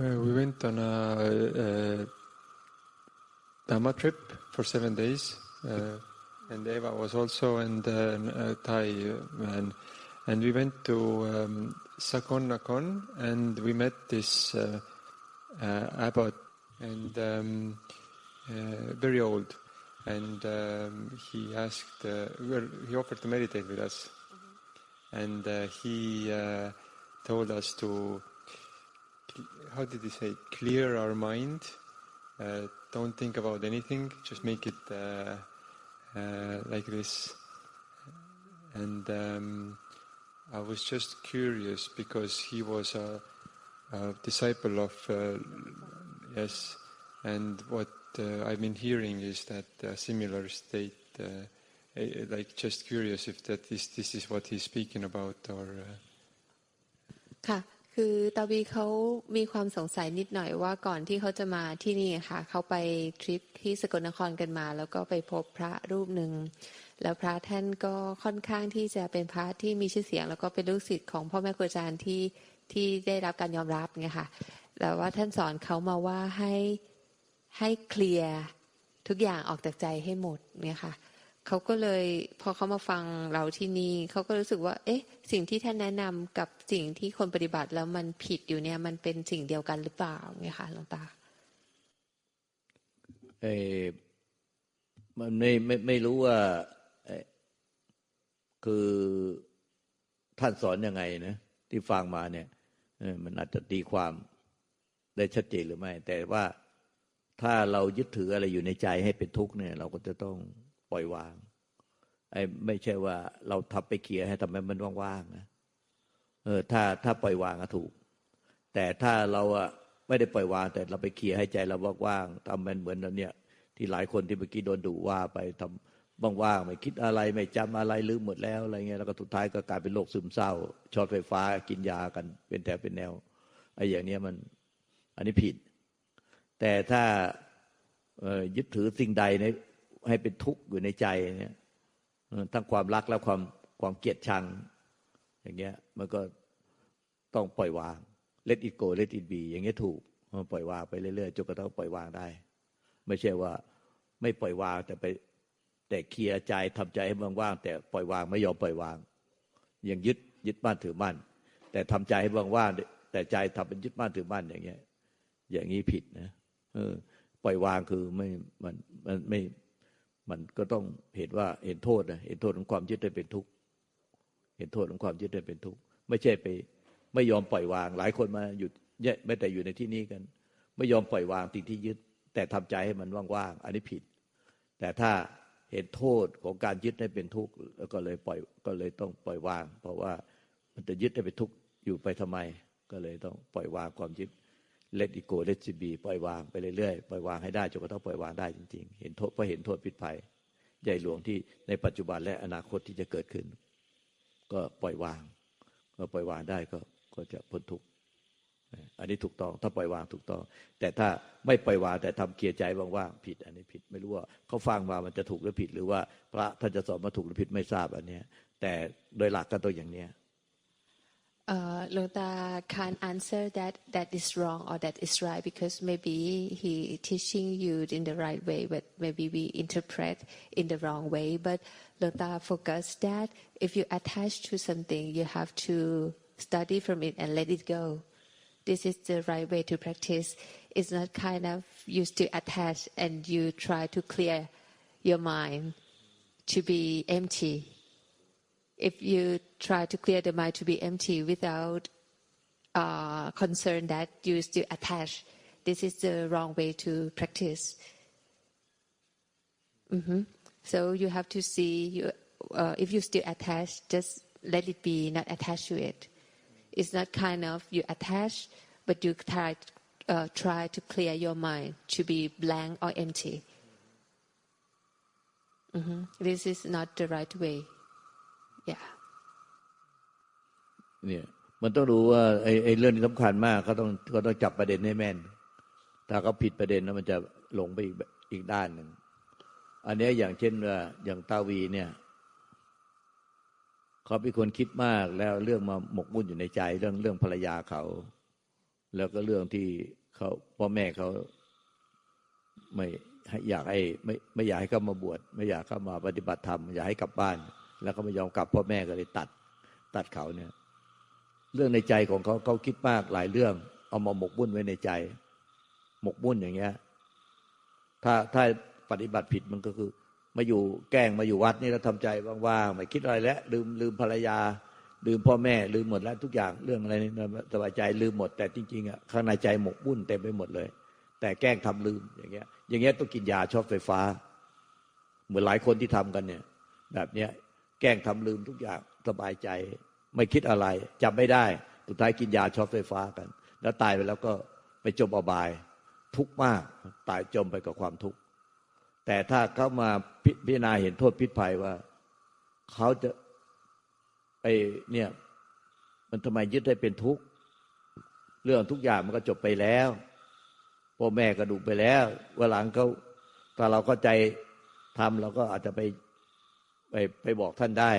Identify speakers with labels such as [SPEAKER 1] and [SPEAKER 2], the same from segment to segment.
[SPEAKER 1] Uh, we went on a, a Dhamma trip for seven days, uh, and Eva was also and uh, Thai man, and we went to um, Sakon Nakhon, and we met this uh, uh, abbot, and um, uh, very old, and um, he asked, well, he offered to meditate with us, and he told us to how did he say clear our mind? Uh, don't think about anything just make it uh, uh, like this. And um, I was just curious because he was a, a disciple of uh, yes and what uh, I've been hearing is that a similar state uh, eh, like just curious if that is this is what he's speaking about or
[SPEAKER 2] ค่ะ คือตาวีเขามีความสงสัยนิดหน่อยว่าก่อนที่เขาจะมาที่นี่ค่ะ เขาไปทริปที่สกลนครกันมา แล้วก็ไปพบพระรูปหนึ่งแล้วพระท่านก็ค่อนข้างที่จะเป็นพระที่มีชื่อเสียง แล้วก็เป็นลูกศิษย์ของพ่อแม่ครูอาจารย์ที่ที่ได้รับการยอมรับไงค่ะแล้วว่าท่านสอนเขามาว่าให้ให้เคลียร์ทุกอย่างออกจากใจให้หมดเนี่ยค่ะ เขาก็เลยพอเขามาฟังเราที่นี่เขาก็รู้สึกว่า เอ๊ะ สิ่งที่ท่านแนะนำกับสิ่งที่คนปฏิบัติแล้วมันผิดอยู่เนี่ย มันเป็นสิ่งเดียวกันหรือเปล่าเนี่ยค่ะหลวงตา
[SPEAKER 3] เอมันไม่ไม่ไม่รู้ว่าคือท่านสอนยังไงนะที่ฟังมาเนี่ยมันอาจจะตีความได้ชัดเจนหรือไม่ แต่ว่าถ้าเรายึดถืออะไรอยู่ในใจให้เป็นทุกข์เนี่ย เราก็จะต้อง ปล่อยวาง ไอ้ไม่ใช่ว่าเราทับไปเคียให้ทำไมมันว่างๆนะเออถ้าถ้าปล่อยวางก็ถูก แต่ถ้าเราอะไม่ได้ปล่อยวาง แต่เราไปเคลียให้ใจเราว่างๆทำมันเหมือนเนี่ย ที่หลายคนที่เมื่อกี้โดนดุว่าไปทำว่างๆไม่คิดอะไรไม่จำอะไรลืมหมดแล้วอะไรเงี้ยแล้วก็สุดท้ายก็กลายเป็นโรคซึมเศร้าช็อตไฟฟ้ากินยากันเป็นแถวเป็นแนวไอ้อย่างเนี้ยมันอันนี้ผิด แต่ถ้ายึดถือสิ่งใดใน ให้เป็นทุกข์อยู่ในใจเนี่ยทั้งความรักและความความเกลียดชัง อย่างเงี้ย มันก็ต้องปล่อยวาง let it go let it be อย่างเงี้ยถูกปล่อยวางไปเรื่อยๆจนกระทั่งปล่อยวางได้ ไม่ใช่ว่าไม่ปล่อยวางแต่ไปแต่เคลียร์ใจทำใจให้ว่างๆแต่ปล่อยวางไม่ยอมปล่อยวาง ยังยึดยึดมั่นถือมั่น แต่ทำใจให้ว่างๆแต่ใจทำเป็นยึดมั่นถือมั่นอย่างเงี้ย อย่างนี้ผิดนะเออ ปล่อยวางคือไม่มันมันไม่ มันก็ต้องเห็นว่าเห็นโทษนะเห็นโทษของความยึดได้เป็นทุกข์เห็นโทษของความยึดได้เป็นทุกข์ไม่ใช่ไป ไม่ยอมปล่อยวาง หลายคนมาหยุดเนี่ยไม่แต่อยู่ในที่นี้กัน ไม่ยอมปล่อยวางสิ่งที่ยึด แต่ทำใจให้มันว่างๆอันนี้ผิด แต่ถ้าเห็นโทษของการยึดให้เป็นทุกข์แล้วก็เลยปล่อยก็เลยต้องปล่อยวาง เพราะว่ามันจะยึดให้เป็นทุกข์อยู่ไปทำไม ก็เลยต้องปล่อยวางความยึด เลดิโกเลดซิบีปล่อยวางไปเรื่อยๆ ปล่อยวางให้ได้จนกระทั่งปล่อยวางได้จริงๆ เห็นโทษเพราะเห็นโทษผิดภัย ใหญ่หลวงที่ในปัจจุบันและอนาคตที่จะเกิดขึ้น ก็ปล่อยวาง ก็ปล่อยวางได้ก็ก็จะพ้นทุกข์อันนี้ถูกต้องถ้าปล่อยวางถูกต้อง แต่ถ้าไม่ปล่อยวางแต่ทำเกียร์ใจว่างๆผิด อันนี้ผิดไม่รู้ว่าเขาฟังมามันจะถูกหรือผิด หรือว่าพระท่านจะสอนมาถูกหรือผิดไม่ทราบอันนี้แต่โดยหลักก็ตัวอย่างเนี้ย
[SPEAKER 2] uh, Lota can't answer that that is wrong or that is right because maybe he teaching you in the right way, but maybe we interpret in the wrong way. But Lota focus that if you attach to something, you have to study from it and let it go. This is the right way to practice. It's not kind of you still attach and you try to clear your mind to be empty if you try to clear the mind to be empty without uh, concern that you still attach, this is the wrong way to practice. Mm-hmm. So you have to see you, uh, if you still attach, just let it be, not attach to it. It's not kind of you attach, but you try uh, try to clear your mind to be blank or empty. Mm-hmm. This is not the right way.
[SPEAKER 3] เนี่ยมันต้องรู้ว่าไอ้ไอ้เรื่องนี้สำคัญมากเขาต้องเขาต้องจับประเด็นให้แม่น ถ้าเขาผิดประเด็นแล้วมันจะหลงไปอีกอีกด้านหนึ่งอันนี้อย่างเช่นว่าอย่างตาวีเนี่ยเขาเป็นคนคิดมากแล้วเรื่องมาหมกมุ่นอยู่ในใจเรื่องเรื่องภรรยาเขา แล้วก็เรื่องที่เขาพ่อแม่เขาไม่อยากให้ไม่ไม่อยากให้เขามาบวชไม่อยากเข้ามาปฏิบัติธรรมอยากให้กลับบ้าน แล้วก็ไม่ยอมกลับพ่อแม่ก็เลยตัด ตัดเขาเนี่ย เรื่องในใจของเขาเขาคิดมากหลายเรื่อง เอามาหมกบุ่นไว้ในใจ หมกบุ่นอย่างเงี้ย ถ้าถ้าปฏิบัติผิดมันก็คือ มาอยู่แกล้งมาอยู่วัดนี่แล้วทำใจว่างๆไม่คิดอะไรแล้วลืมลืมภรรยา ลืมพ่อแม่ ลืมหมดแล้วทุกอย่างเรื่องอะไรนี่สบายใจลืมหมด แต่จริงๆอะข้างในใจหมกบุ่นเต็มไปหมดเลย แต่แกล้งทำลืมอย่างเงี้ย อย่างเงี้ยต้องกินยาช็อตไฟฟ้า เหมือนหลายคนที่ทำกันเนี่ย แบบเนี้ย แกล้งทำลืมทุกอย่างสบายใจ ไม่คิดอะไรจำไม่ได้สุดท้ายกินยาช็อตไฟฟ้ากัน แล้วตายไปแล้วก็ไปจมอบาย ทุกข์มากตายจมไปกับความทุกข์แต่ถ้าเขามาพิจารณาเห็นโทษพิษภัยว่าเขาจะไอเนี่ยมันทำไมยึดได้เป็นทุกข์เรื่องทุกอย่างมันก็จบไปแล้วพ่อแม่ก็ดูไปแล้วว่าหลังเขาถ้าเราเข้าใจทำเราก็อาจจะไป ไปไปบอกท่านได้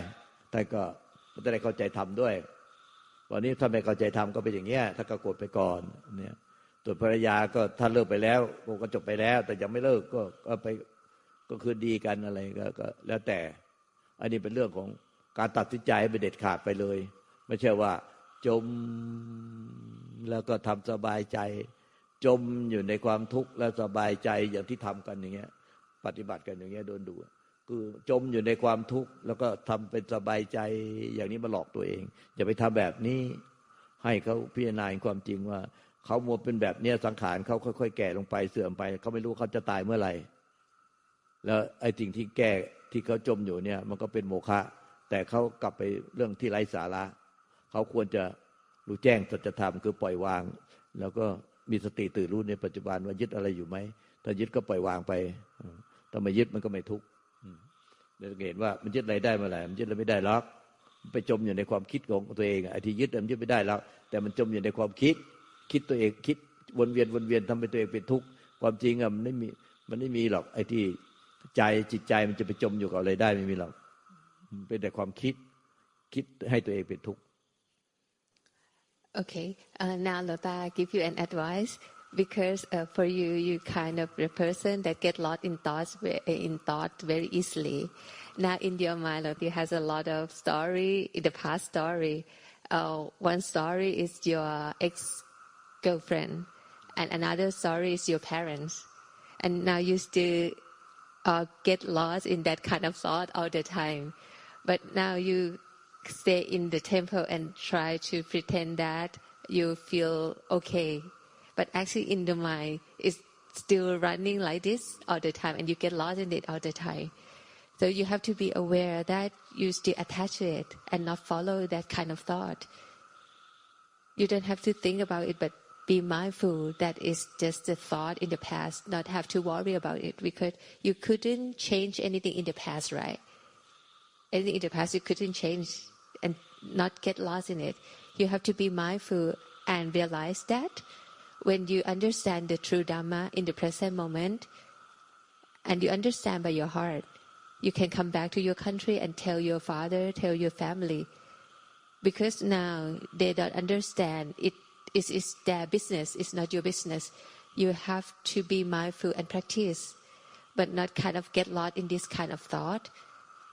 [SPEAKER 3] ท่านก็จะได้เข้าใจทำด้วย วันนี้ถ้านไม่เข้าใจทำก็เป็นอย่างเงี้ยถ้าก็กดไปก่อนเนี่ยตัวภรรยาก็ถ้านเลิกไปแล้วก็จบไปแล้ว แต่ยังไม่เลิกก็ก็ไปก็คือดีกันอะไรก็ก็แล้วแต่ อันนี้เป็นเรื่องของการตัดสินใจให้ไปเด็ดขาดไปเลย ไม่ใช่ว่า จมแล้วก็ทำสบายใจ จมอยู่ในความทุกข์แล้วสบายใจอย่างที่ทำกันอย่างเงี้ย ปฏิบัติกันอย่างเงี้ยโดนดู คือจมอยู่ในความทุกข์ แล้วก็ทำเป็นสบายใจอย่างนี้มาหลอกตัวเอง อย่าไปทำแบบนี้ ให้เขาพิจารณาความจริงว่าเขาหมดเป็นแบบเนี้ยสังขารเขาค่อยๆ แก่ลงไปเสื่อมไป เขาไม่รู้เขาจะตายเมื่อไหร่ แล้วไอ้สิ่งที่แก้ที่เขาจมอยู่เนี่ย มันก็เป็นโมฆะแต่เขากลับไปเรื่องที่ไร้สาระเขาควรจะรู้แจ้งสัจธรรมคือปล่อยวาง แล้วก็มีสติตื่นรู้ในปัจจุบันว่ายึดอะไรอยู่ไหมถ้ายึดก็ปล่อยวางไปถ้าไม่ยึดมันก็ไม่ทุกข์ เราเห็นว่ามันยึดอะไรได้เมื่อไหร่มันยึดอะไรไม่ได้หรอกไปจมอยู่ในความคิดของตัวเองไอ้ที่ยึดมันยึดไม่ได้แล้ว แต่มันจมอยู่ในความคิด คิดตัวเองคิดวนเวียนวนเวียนทำให้ตัวเองเป็นทุกข์ความจริงอะมันไม่มีมันไม่มีหรอกไอ้ที่ใจจิตใจมันจะไปจมอยู่กับอะไรได้ไม่มีหรอกเป็นแต่ความคิดคิดให้ตัวเองเป็นทุกข์
[SPEAKER 2] Okay, uh, now Lota give you an advice because uh, for you, you kind of a person that get lost in thoughts in thought very easily. Now in your mind, Lota has a lot of story in the past story. Uh, one story is your ex girlfriend, and another story is your parents, and now you still uh, get lost in that kind of thought all the time. But now you stay in the temple and try to pretend that you feel okay. But actually in the mind, it's still running like this all the time and you get lost in it all the time. So you have to be aware that you still attach to it and not follow that kind of thought. You don't have to think about it, but be mindful that it's just a thought in the past, not have to worry about it because you couldn't change anything in the past, right? Anything in the past you couldn't change and not get lost in it. You have to be mindful and realize that when you understand the true Dhamma in the present moment, and you understand by your heart, you can come back to your country and tell your father, tell your family, because now they don't understand it is it's their business, it's not your business. You have to be mindful and practice, but not kind of get lost in this kind of thought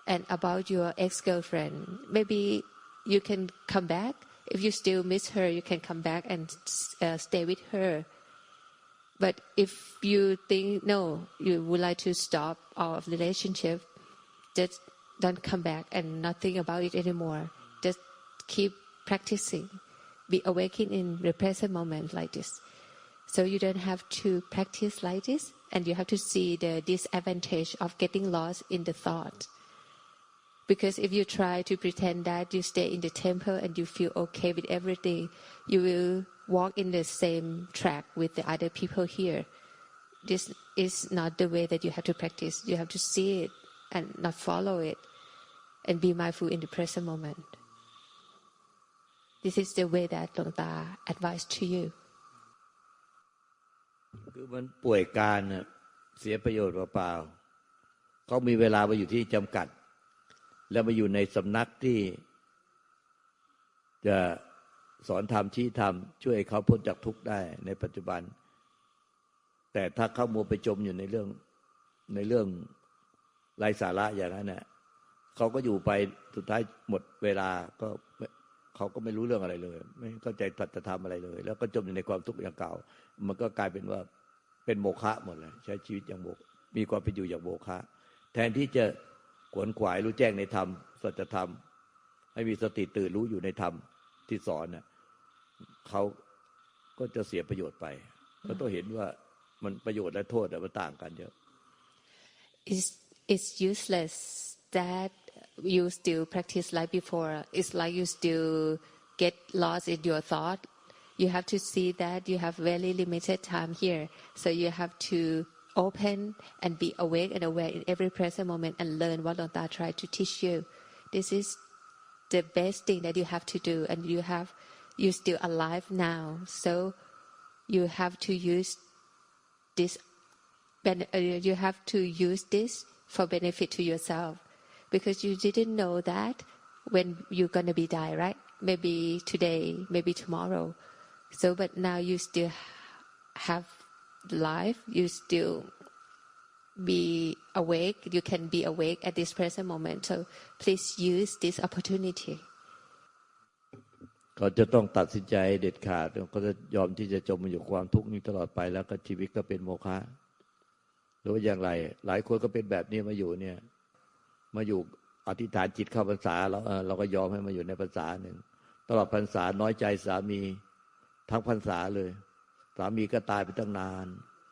[SPEAKER 2] and about your ex-girlfriend. Maybe you can come back. If you still miss her, you can come back and uh, stay with her. But if you think no, you would like to stop our relationship, just don't come back and not think about it anymore. Just keep practicing. Be awakened in the present moment like this. So you don't have to practice like this, and you have to see the disadvantage of getting lost in the thought. Because if you try to pretend that you stay in the temple and you feel okay with everything, you will walk in the same track with the other people here. This is not the way that you have to practice. You have to see it and not follow it and be mindful in the present moment. This is the way that Long Ta advised to you.
[SPEAKER 3] คือมันป่วยการน่ะเสียประโยชน์เปล่าๆเขามีเวลาไปอยู่ที่จำกัด แล้วมาอยู่ในสำนักที่ จะสอนธรรมชี้ธรรมช่วยเขาพ้นจากทุกข์ได้ในปัจจุบัน แต่ถ้าเขามัวไปจมอยู่ในเรื่องในเรื่องไร้สาระอย่างนั้นเนี่ยเขาก็อยู่ไปสุดท้ายหมดเวลาก็เขาก็ไม่รู้เรื่องอะไรเลย ไม่เข้าใจตัจะทำอะไรเลย แล้วก็จมอยู่ในความทุกข์อย่างเก่า มันก็กลายเป็นว่าเป็นโมฆะหมดเลยใช้ชีวิตอย่างโมมีความเป็นอยู่อย่างโมฆะแทนที่จะ ขวนขวายรู้แจ้งในธรรมสัจธรรม ให้มีสติตื่นรู้อยู่ในธรรมที่สอนน่ะเขาก็จะเสียประโยชน์ไปเราต้องเห็นว่ามันประโยชน์และโทษมันต่างกันเยอะ
[SPEAKER 2] it's it's useless that you still practice like before. It's like you still get lost in your thought. You have to see that you have very limited time here, so you have to open and be awake and aware in every present moment and learn what Lord Ta tried to teach you. This is the best thing that you have to do, and you have you're still alive now, so you have to use this uh, you have to use this for benefit to yourself. Because you didn't know that when you're to be die right? Maybe today maybe tomorrow. So but now you still have life you still be awake you can be awake at this present moment so please use this opportunity
[SPEAKER 3] เขาจะต้องตัดสินใจเด็ดขาดเขาจะยอมที่จะจมอยู่ความทุกข์นี้ตลอดไปแล้วก็ชีวิตก็เป็นโมฆะหรือว่าอย่างไร หลายคนก็เป็นแบบนี้มาอยู่เนี่ย มาอยู่อธิษฐานจิตเข้าพรรษาเราเออเราก็ยอมให้มาอยู่ในพรรษาหนึ่งตลอดพรรษาน้อยใจสามีทั้งพรรษาเลย สามีก็ตายไปตั้งนาน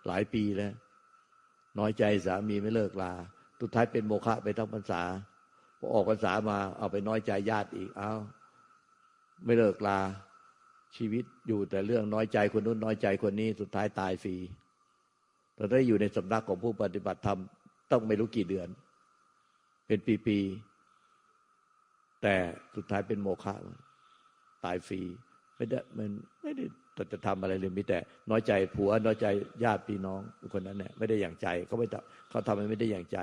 [SPEAKER 3] หลายปีแล้ว น้อยใจสามีไม่เลิกลาสุดท้ายเป็นโมฆะไปทั้งพรรษาพอออกพรรษามาเอาไปน้อยใจญาติอีกเอาไม่เลิกลา ชีวิตอยู่แต่เรื่องน้อยใจคนนู้นน้อยใจคนนี้สุดท้ายตายฟรีแต่ได้อยู่ในสำนักของผู้ปฏิบัติธรรมต้องไม่รู้กี่เดือน เป็นปีๆแต่สุดท้ายเป็นโมฆะตายฟรีไม่ได้มันไม่ได้ จะทำอะไรเลยมีแต่น้อยใจผัวน้อยใจญาติพี่น้องคนนั้นเนี่ยไม่ได้อย่างใจเขาไม่เขาทำมันไม่ได้อย่างใจ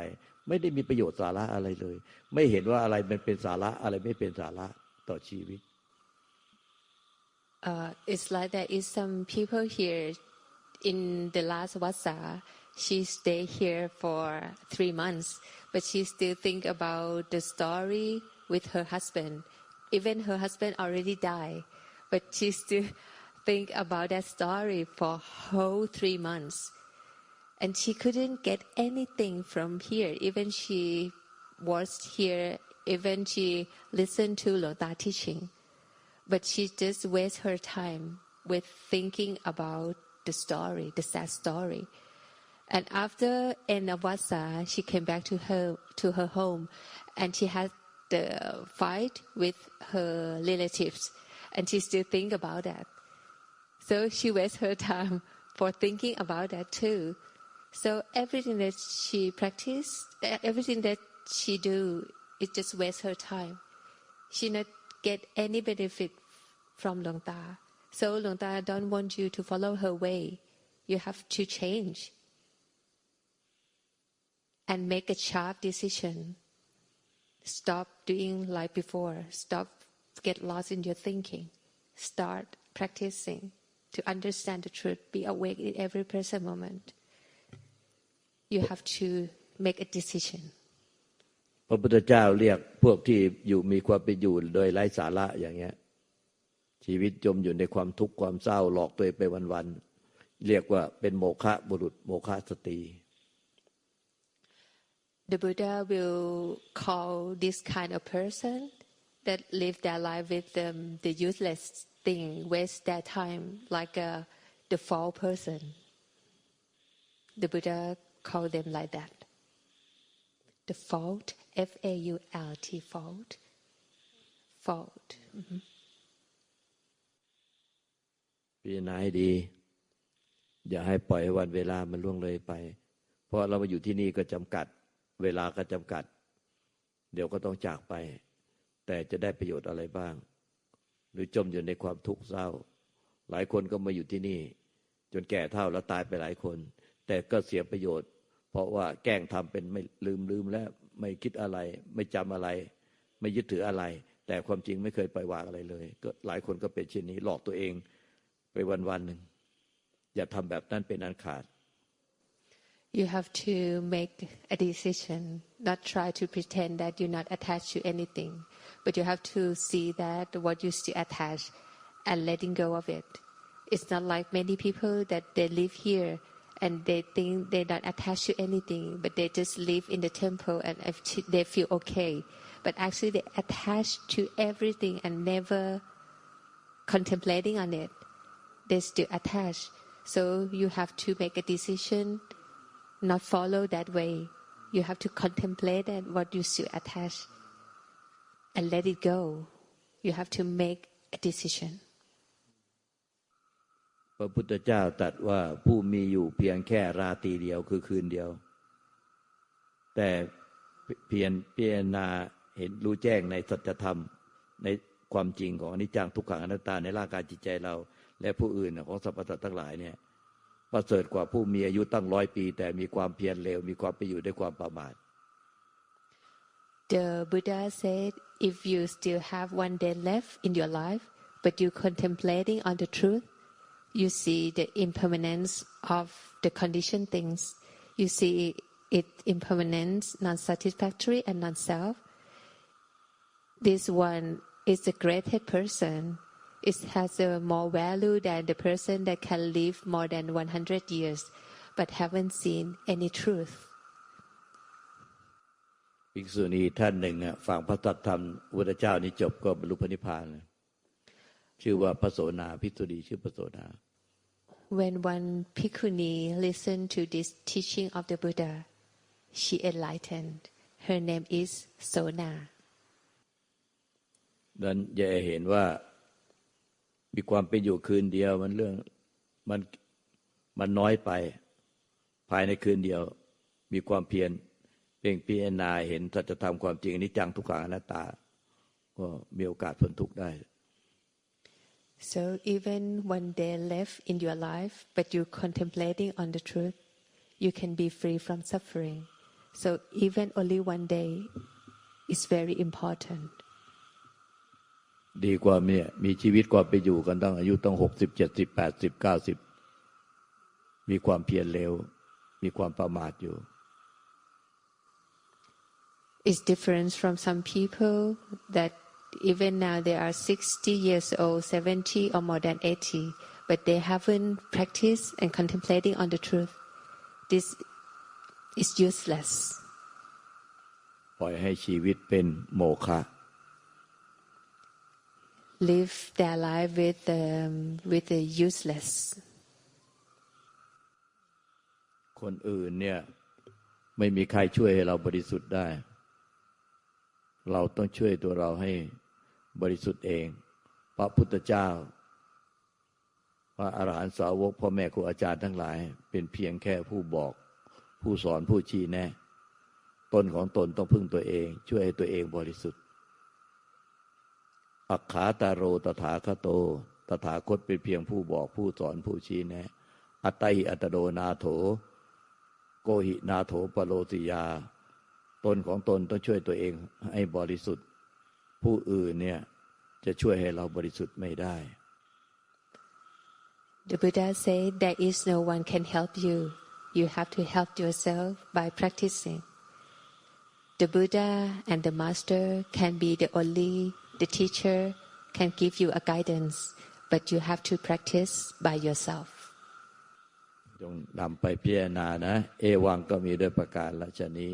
[SPEAKER 3] ไม่ได้มีประโยชน์สาระอะไรเลย ไม่เห็นว่าอะไรมันเป็นสาระอะไรไม่เป็นสาระต่อชีวิต
[SPEAKER 2] uh, it's like there is some people here in the last Vasa. She stayed here for three months, but she still think about the story with her husband. Even her husband already died, but she still think about that story for whole three months. And she couldn't get anything from here. Even she was here, even she listened to Lota teaching but she just wastes her time with thinking about the story, the sad story. And after of she came back to her to her home, and she had the fight with her relatives, and she still think about that. So she wastes her time for thinking about that too. So everything that she practice, everything that she do, it just wastes her time. She not get any benefit from Luang Ta. So Luang Ta don't want you to follow her way. You have to change and make a sharp decision. Stop doing like before. Stop get lost in your thinking. Start practicing to understand the truth. Be awake in every present moment. You have to make a decision.
[SPEAKER 3] พระพุทธเจ้าเรียกพวกที่อยู่มีความเป็นอยู่โดยไร้สาระอย่างเงี้ย ชีวิตจมอยู่ในความทุกข์ความเศร้าหลอกตัวเองไปวันๆเรียกว่าเป็นโมฆะบุรุษโมฆะสตรี
[SPEAKER 2] The Buddha will call this kind of person that live their life with um, the useless thing, waste their time like a the false person. The Buddha called them like that. The fault, F A U L T, fault. Fault. Mhm.
[SPEAKER 3] พิจารณาให้ดีอย่าให้ปล่อยให้วันเวลามันล่วงเลยไป เพราะเรามาอยู่ที่นี่ก็จำกัด เวลาก็จำกัด เดี๋ยวก็ต้องจากไป แต่จะได้ประโยชน์อะไรบ้าง หรือจมอยู่ในความทุกข์เศร้า หลายคนก็มาอยู่ที่นี่ จนแก่เท่าแล้วตายไปหลายคน แต่ก็เสียประโยชน์ เพราะว่าแกล้งทำเป็นไม่ลืมลืมแล้วไม่คิดอะไร ไม่จำอะไร ไม่ยึดถืออะไร แต่ความจริงไม่เคยปล่อยวางอะไรเลย ก็หลายคนก็เป็นเช่นนี้หลอกตัวเองไปวันวันหนึ่งอย่าทำแบบนั้นเป็นอันขาด
[SPEAKER 2] You have to make a decision, not try to pretend that you're not attached to anything, but you have to see that what you still attach and letting go of it. It's not like many people that they live here and they think they're not attached to anything, but they just live in the temple and they feel okay. But actually, they attach to everything and never contemplating on it. They still attach. So you have to make a decision not follow that way. You have to contemplate and what you still attach and let it go. You have to make a decision.
[SPEAKER 3] พระพุทธเจ้าตรัสว่าผู้มีอยู่เพียงแค่ราตรีเดียวคือคืนเดียว แต่เพียรพิจารณาเห็นรู้แจ้งในสัจธรรม ในความจริงของอนิจจังทุกขังอนัตตาในร่างกายจิตใจเรา และผู้อื่นของสรรพสัตว์ทั้งหลายเนี่ยประเสริฐกว่าผู้มีอายุตั้งร้อยปี แต่มีความเพียรเร็วมีความไปอยู่ด้วยความประมาท
[SPEAKER 2] The Buddha said, if you still have one day left in your life, but you're contemplating on the truth, you see the impermanence of the conditioned things. You see it impermanence, non-satisfactory and non-self. This one is the greatest person. It has a more value than the person that can live more than 100 years, but haven't seen any truth.
[SPEAKER 3] ภิกษุณีท่านหนึ่งอะฟังพระตัธรรมพระพุทธเจ้านี้จบก็บรรลุพระนิพพานเลยชื่อว่าพระโสนาภิกษุณีชื่อพระโสนา
[SPEAKER 2] When one bhikkhuni listened to this teaching of the Buddha, she enlightened. Her name is Sona.
[SPEAKER 3] ดังนั้นอย่าเห็นว่ามีความเป็นอยู่คืนเดียวมันเรื่องมันมันน้อยไป ภายในคืนเดียว มีความเพียร เพ่งพิจารณาเห็นสัจธรรมความจริงอนิจจังทุกขังอนัตตา ก็มีโอกาสพ้นทุกข์ได้
[SPEAKER 2] So even one day left in your life, but you're contemplating on the truth, you can be free from suffering. So even only one day is very important.
[SPEAKER 3] ดีกว่ามีมีชีวิตกว่าไปอยู่กันตั้งอายุตั้งหกสิบเจ็ดสิบแปดสิบเก้าสิบมีความเพียรเร็ว มีความประมาทอยู่
[SPEAKER 2] It's different from some people that even now they are 60 years old, 70 or more than 80, but they haven't practiced and contemplating on the truth. This is useless.
[SPEAKER 3] ปล่อยให้ชีวิตเป็นโมฆะ
[SPEAKER 2] Live their life with um, with the useless.
[SPEAKER 3] คนอื่นเนี่ยไม่มีใครช่วยให้เราบริสุทธิ์ได้ เราต้องช่วยตัวเราให้บริสุทธิ์เอง พระพุทธเจ้า พระอาหารหันตสาวกพ่อแม่ครูอาจารย์ทั้งหลาย เป็นเพียงแค่ผู้บอก ผู้สอนผู้ชี้แนะตนของตนต้องพึ่งตัวเอง ช่วยให้ตัวเองบริสุทธิ์ อักขาตาโรตถาคโต ตถาคตเป็นเพียงผู้บอกผู้สอนผู้ชี้แนะ อัตติอัตโดนาโถ โกหินาโถปโลสิยา ตนของตนต้องช่วยตัวเองให้บริสุทธิ์ ผู้อื่นเนี่ยจะช่วยให้เราบริสุทธิ์ไม่ได้
[SPEAKER 2] The Buddha said there is no one can help you. You have to help yourself by practicing. The Buddha and the Master can be the only the teacher can give you a guidance, but you have to practice by yourself.
[SPEAKER 3] จงนำไปพิจารณานะ เอวังก็มีด้วยประการละชนี